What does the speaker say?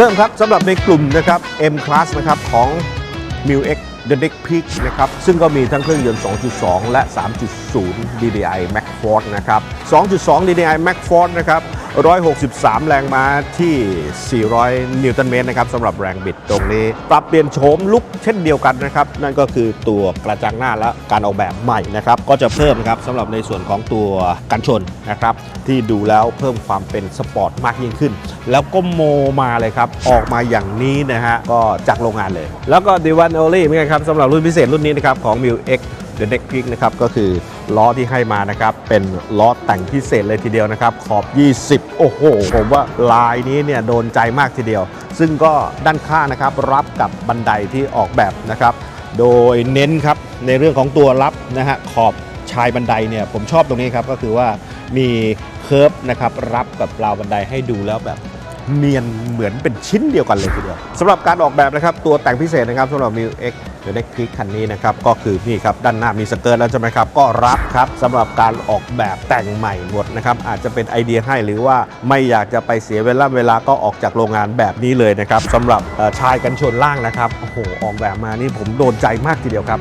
เริ่มครับสำหรับในกลุ่มนะครับ M Class นะครับของ m u X The Neck Peak นะครับซึ่งก็มีทั้งเครื่องยนต์ 2.2 และ 3.0 DDI Max Force นะครับ 2.2 DDI Max Force นะครับ 163 แรงม้าที่ 400 นิวตันเมตรนะครับสำหรับแรงบิดตรงนี้ ปรับเปลี่ยนโฉมลุกเช่นเดียวกันนะครับ นั่นก็คือตัวกระจังหน้าและการออกแบบใหม่นะครับ ก็จะเพิ่มนะครับสำหรับในส่วนของตัวกันชนนะครับ ที่ดูแล้วเพิ่มความเป็นสปอร์ตมากยิ่งขึ้น แล้วก็โมมาเลยครับ ออกมาอย่างนี้นะฮะก็จากโรงงานเลย แล้วก็ดีวันโอลี่เหมือนกันครับสำหรับรุ่นพิเศษรุ่นนี้นะครับของ m i l X The Neck Peak นะครับก็คือล้อที่ให้มานะครับเป็นล้อแต่งพิเศษเลยทีเดียวนะครับ ขอบ 20 โอ้โห ผมว่าลายนี้เนี่ยโดนใจมากทีเดียว ซึ่งก็ด้านข้างนะครับรับกับบันไดที่ออกแบบนะครับ โดยเน้นครับในเรื่องของตัวรับนะฮะขอบชายบันไดเนี่ยผมชอบตรงนี้ครับก็คือว่ามีเคิร์ฟนะครับรับกับราวบันไดให้ดูแล้วแบบ เนียนเหมือนเป็นชิ้นเดียวกันเลยทีเดียวสำหรับการออกแบบนะครับตัวแต่งพิเศษนะครับสำหรับ m i l X The Next Peak คันนี้นะครับก็คือนี่ครับด้านหน้ามีสเกิร์ตแล้วใช่ไหมครับก็รับครับสำหรับการออกแบบแต่งใหม่หมดนะครับอาจจะเป็นไอเดียให้หรือว่าไม่อยากจะไปเสียเวลาเวลาก็ออกจากโรงงานแบบนี้เลยนะครับสำหรับชายกันชนล่างนะครับโอ้โหออกแบบมานี่ผมโดนใจมากทีเดียวครับ